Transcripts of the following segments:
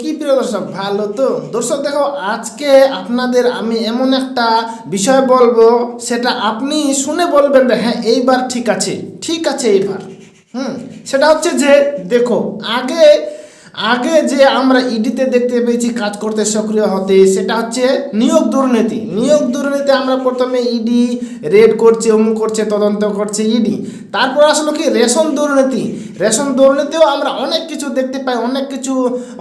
কি প্রিয় দর্শক? ভালো তো? দর্শক, দেখো, আজকে আপনাদের আমি এমন একটা বিষয় বলব, সেটা আপনি শুনে বলবেন হ্যাঁ এইবার ঠিক আছে। ঠিক আছে এইবার। হুম? সেটা হচ্ছে যে, দেখো, আগে আগে যে আমরা ইডিতে দেখতে পেয়েছি কাজ করতে সক্রিয় হতে, সেটা হচ্ছে নিয়োগ দুর্নীতি। নিয়োগ দুর্নীতি আমরা প্রথমে ইডি রেড করছে, অমুক করছে, তদন্ত করছে ইডি তারপর আসলো কি? রেশন দুর্নীতি। রেশন দুর্নীতিও আমরা অনেক কিছু দেখতে পাই, অনেক কিছু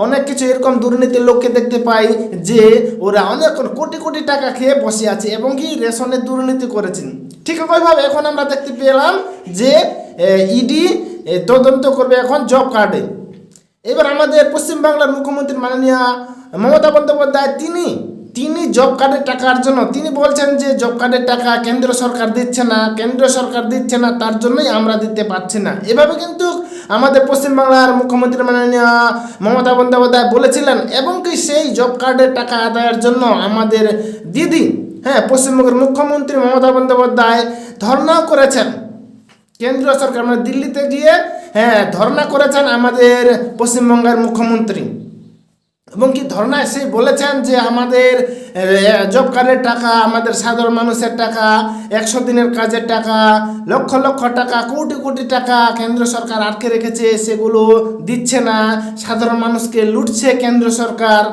অনেক কিছু এরকম দুর্নীতির লোককে দেখতে পাই যে ওরা অনেক কোটি কোটি টাকা খেয়ে বসে আছে এবং কি রেশনের দুর্নীতি করেছেন। ঠিক একইভাবে এখন আমরা দেখতে পেলাম যে ইডি তদন্ত করবে এখন জব কার্ডে। এবার আমাদের পশ্চিমবাংলার মুখ্যমন্ত্রী মাননীয় মমতা বন্দ্যোপাধ্যায়, তিনি তিনি জব কার্ডের টাকার জন্য তিনি বলছেন যে জব কার্ডের টাকা কেন্দ্র সরকার দিচ্ছে না, কেন্দ্র সরকার দিচ্ছে না, তার জন্যই আমরা দিতে পারছি না। এভাবে কিন্তু আমাদের পশ্চিমবাংলার মুখ্যমন্ত্রী মাননীয় মমতা বন্দ্যোপাধ্যায় বলেছিলেন, এবং কি সেই জব কার্ডের টাকা আদায়ের জন্য আমাদের দিদি হ্যাঁ পশ্চিমবঙ্গের মুখ্যমন্ত্রী মমতা বন্দ্যোপাধ্যায় ধর্নাও করেছেন। কেন্দ্রীয় সরকার মানে দিল্লিতে গিয়ে হ্যাঁ ধর্ণা করেছেন আমাদের পশ্চিমবঙ্গের মুখ্যমন্ত্রী। এবং কি ধর্নায় সেই বলেছেন যে আমাদের জব কার্ডের টাকা, আমাদের সাধারণ মানুষের টাকা, একশো দিনের কাজের টাকা, লক্ষ লক্ষ টাকা, কোটি কোটি টাকা কেন্দ্র সরকার আটকে রেখেছে, সেগুলো দিচ্ছে না। সাধারণ মানুষকে লুটছে কেন্দ্র সরকার।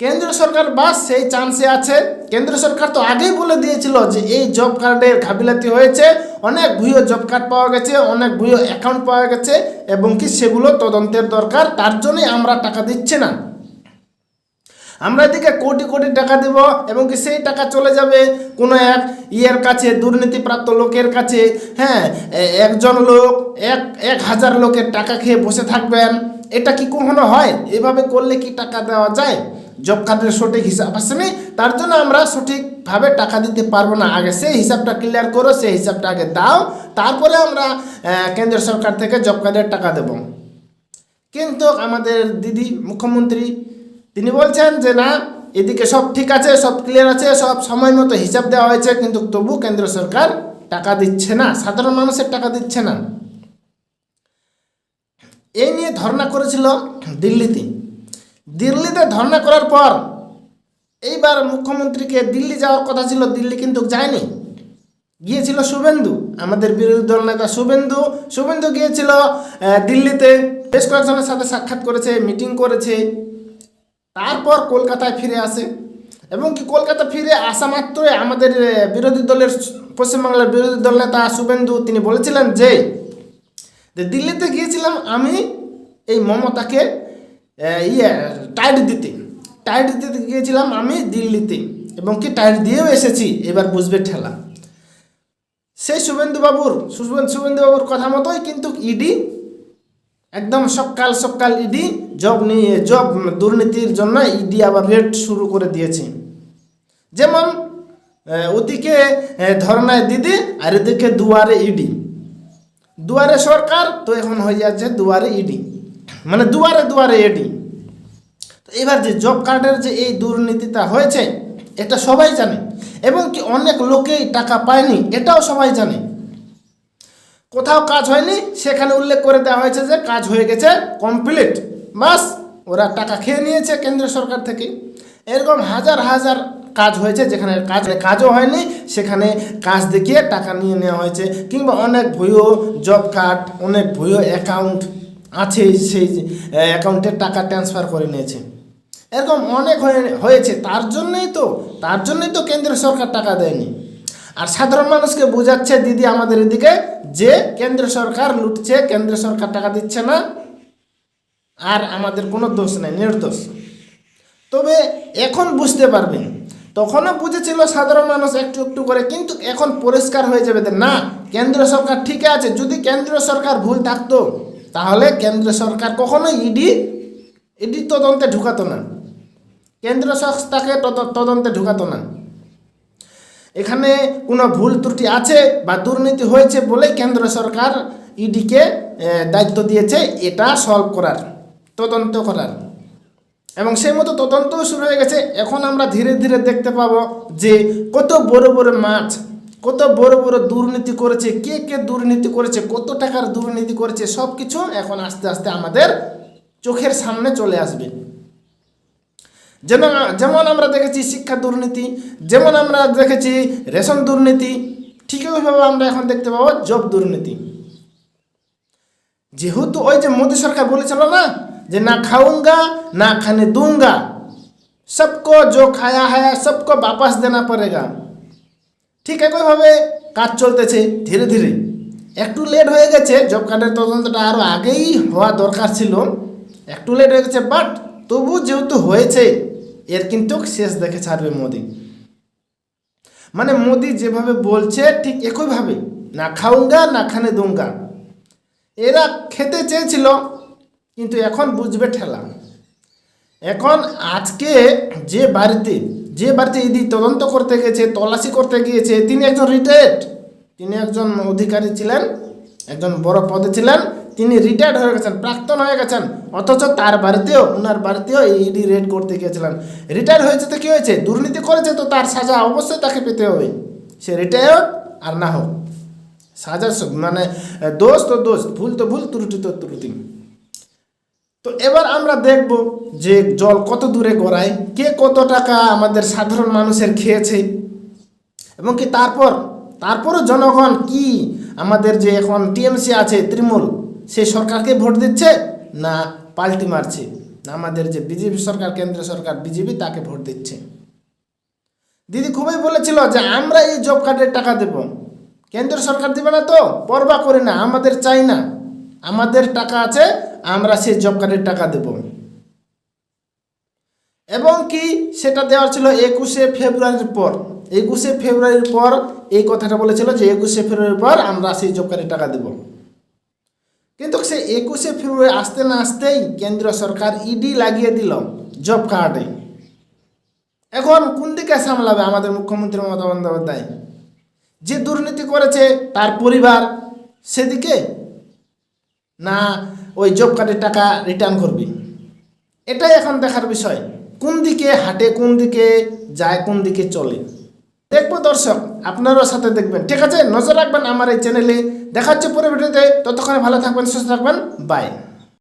কেন্দ্র সরকার বাস সেই চান্সে আছে। কেন্দ্র সরকার তো আগেই বলে দিয়েছিল যে এই জব কার্ডের ঘাবিলাতি হয়েছে। অনেক ভুয়ো জব কার্ড পাওয়া গেছে, অনেক ভুয়ো অ্যাকাউন্ট পাওয়া গেছে এবং কি সেগুলো তদন্তের দরকার, তার জন্যই আমরা টাকা দিচ্ছি না। আমরা এদিকে কোটি কোটি টাকা দেব এবং কি সেই টাকা চলে যাবে কোনো এক ইয়ের কাছে, দুর্নীতিপ্রাপ্ত লোকের কাছে। হ্যাঁ একজন লোক এক এক হাজার লোকের টাকা খেয়ে বসে থাকবেন। এটা কি কখনো হয়? এভাবে করলে কি টাকা দেওয়া যায়? জব কার্ডের সঠিক হিসাব আসেনি, তার জন্য আমরা সঠিকভাবে টাকা দিতে পারব না। আগে সেই হিসাবটা ক্লিয়ার করো, সেই হিসাবটা আগে দাও, তারপরে আমরা কেন্দ্র সরকার থেকে জব কার্ডের টাকা দেবো। কিন্তু আমাদের দিদি মুখ্যমন্ত্রী, তিনি বলছেন যে, না, এদিকে সব ঠিক আছে, সব ক্লিয়ার আছে, সব সময় মতো হিসাব দেওয়া হয়েছে, কিন্তু তবু কেন্দ্র সরকার টাকা দিচ্ছে না, সাধারণ মানুষের টাকা দিচ্ছে না। এই নিয়ে ধর্ণা করেছিল দিল্লিতে। দিল্লিতে ধর্ণা করার পর এইবার মুখ্যমন্ত্রীকে দিল্লি যাওয়ার কথা ছিল, দিল্লি কিন্তু যায়নি। গিয়েছিল শুভেন্দু, আমাদের বিরোধী দল নেতা শুভেন্দু। শুভেন্দু গিয়েছিল দিল্লিতে বেশ কয়েকজনের সাথে সাক্ষাৎ করেছে, মিটিং করেছে। তারপর কলকাতায় ফিরে আসে। এবং কি কলকাতা ফিরে আসা মাত্রই আমাদের বিরোধী দলের পশ্চিমবাংলার বিরোধী দল নেতা শুভেন্দু, তিনি বলেছিলেন যে দিল্লিতে গিয়েছিলাম আমি, এই মমতাকে ইয়ে টাইট দিতে। টাইট দিতে গিয়েছিলাম আমি দিল্লিতে এবং কি টাইট দিয়েও এসেছি, এবার বুঝবে ঠেলা। সেই শুভেন্দুবাবুর শুভেন্দু শুভেন্দুবাবুর কথা মতোই কিন্তু ইডি একদম সকাল সকাল ইডি জব নিয়ে জব দুর্নীতির জন্য ইডি আবার রেড শুরু করে দিয়েছে। যেমন ওদিকে ধর্নায় দিদি আর এদিকে দুয়ারে ইডি দুয়ারে সরকার, তো এখন হয়ে যাচ্ছে দুয়ারে ইডি মানে দুয়ারে দুয়ারে ইডি তো এবার যে জব কার্ডের যে এই দুর্নীতিটা হয়েছে, এটা সবাই জানে, এবং কি অনেক লোকেই টাকা পায়নি, এটাও সবাই জানে। কোথাও কাজ হয়নি, সেখানে উল্লেখ করে দেওয়া হয়েছে যে কাজ হয়ে গেছে কমপ্লিট বাস, ওরা টাকা খেয়ে নিয়েছে কেন্দ্র সরকার থেকে। এরকম হাজার হাজার কাজ হয়েছে, যেখানে কাজ কাজও হয়নি, সেখানে কাজ দেখিয়ে টাকা নিয়ে নেওয়া হয়েছে, কিংবা অনেক ভুয়ো জব কার্ড অনেক ভুয়ো অ্যাকাউন্ট আছে, সেই অ্যাকাউন্টে টাকা ট্রান্সফার করে নিয়েছে। এরকম অনেক হয়ে- হয়েছে, তার জন্যই তো, তার জন্যই তো কেন্দ্র সরকার টাকা দেয়নি। আর সাধারণ মানুষকে বোঝাচ্ছে দিদি আমাদের এদিকে যে কেন্দ্র সরকার লুটছে কেন্দ্র সরকার টাকা দিচ্ছে না, আর আমাদের কোনো দোষ নেই, নির্দোষ। তবে এখন বুঝতে পারবেন, তখনও বুঝেছিল সাধারণ মানুষ একটু একটু করে, কিন্তু এখন পরিষ্কার হয়ে যাবে না কেন্দ্র সরকার ঠিক আছে, যদি কেন্দ্র সরকার ভুল থাকতো তাহলে কেন্দ্র সরকার কখনো ইডি ইডি তদন্তে ঢুকাতো না। কেন্দ্র সংস্থাকে তদ- তদন্তে ঢুকাতো না। এখানে কোনো ভুল ত্রুটি আছে বা দুর্নীতি হয়েছে বলেই কেন্দ্র সরকার ইডিকে দায়িত্ব দিয়েছে, এটা সলভ করার, তদন্ত করার। এবং সেই মতো তদন্তও শুরু হয়ে গেছে। এখন আমরা ধীরে ধীরে দেখতে পাবো যে কত বড় বড় মাছ কত বড় বড় দুর্নীতি করেছে, কে কে দুর্নীতি করেছে, কত টাকার দুর্নীতি করেছে সব কিছু এখন আস্তে আস্তে আমাদের চোখের সামনে চলে আসবে। যেন যেমন আমরা দেখেছি শিক্ষা দুর্নীতি, যেমন আমরা দেখেছি রেশন দুর্নীতি, ঠিক ওইভাবে আমরা এখন দেখতে পাবো জব দুর্নীতি। যেহেতু ওই যে মোদী সরকার বলেছিল না, যে না খাউঙ্গা না খানে দুঙ্গা, সবকো জো খায়া হায়া, সবকো বাপাস দেনা পড়েগা। ঠিক একইভাবে কাজ চলতেছে ধীরে ধীরে। একটু লেট হয়ে গেছে জব কার্ডের তদন্তটা আরও আগেই হওয়া দরকার ছিল। একটু লেট হয়ে গেছে বাট তবু যেহেতু হয়েছে, এর কিন্তু শেষ দেখে ছাড়বে মোদি। মানে মোদি যেভাবে বলছে, ঠিক একইভাবে। না খাউঙ্গা না খানে দুঙ্গা। এরা খেতে চেয়েছিল, কিন্তু এখন বুঝবে ঠেলা। এখন আজকে যে বাড়িতে যে বাড়িতে ইডি তদন্ত করতে গেছে, তল্লাশি করতে গিয়েছে, তিনি একজন রিটায়ার্ড তিনি একজন অধিকারী ছিলেন, একজন বড় পদে ছিলেন। তিনি রিটায়ার্ড হয়ে গেছেন, প্রাক্তন হয়ে গেছেন। অথচ তার বাড়িতেও ওনার বাড়িতেও ইডি রেড করতে গিয়েছিলেন। রিটায়ার হয়েছে তো কী হয়েছে? দুর্নীতি করেছে তো তার সাজা অবশ্যই তাকে পেতে হবে। সে রিটায়ার্ড আর না হোক। সাজা মানে দোষ তো দোষ, ভুল তো ভুল, ত্রুটি তো ত্রুটি। তো এবার আমরা দেখব যে জল কত দূরে গড়ায়, কে কত টাকা আমাদের সাধারণ মানুষের খেয়েছে এবং কি তারপর, তারপরও জনগণ কি আমাদের যে এখন টিএমসি আছে, তৃণমূল সেই সরকারকে ভোট দিচ্ছে না পাল্টি মারছে? আমাদের যে বিজেপি সরকার কেন্দ্র সরকার, বিজেপি তাকে ভোট দিচ্ছে। দিদি খুবই বলেছিল যে আমরা এই জব কার্ডের টাকা দেব। কেন্দ্র সরকার দিবে না তো পরবা করি না, আমাদের চাই না। আমাদের টাকা আছে আমরা সেই জব কার্ডের টাকা দেব। এবং কি সেটা দেওয়ার ছিল একুশে ফেব্রুয়ারির পর। একুশে ফেব্রুয়ারির পর এই কথাটা বলেছিল যে একুশে ফেব্রুয়ারির পর আমরা সেই জব কার্ডের টাকা দেব। কিন্তু সে একুশে ফেব্রুয়ারি আসতে না আসতেই কেন্দ্র সরকার ইডি লাগিয়ে দিল জব কার্ডে এখন কোন দিকে সামলাবে আমাদের মুখ্যমন্ত্রী মমতা বন্দ্যোপাধ্যায়? যে দুর্নীতি করেছে তার পরিবার সেদিকে? না ওই জব কার্ডের টাকা রিটার্ন করবে। এটাই এখন দেখার বিষয়। কোন দিকে হাঁটে, কোন দিকে যায়, কোন দিকে চলে। দেখব দর্শক, আপনারও সাথে দেখবেন। ঠিক আছে, নজর রাখবেন আমার এই চ্যানেলে দেখা হচ্ছে পরে ভিডিওতে। ততক্ষণে ভালো থাকবেন, সুস্থ থাকবেন। বাই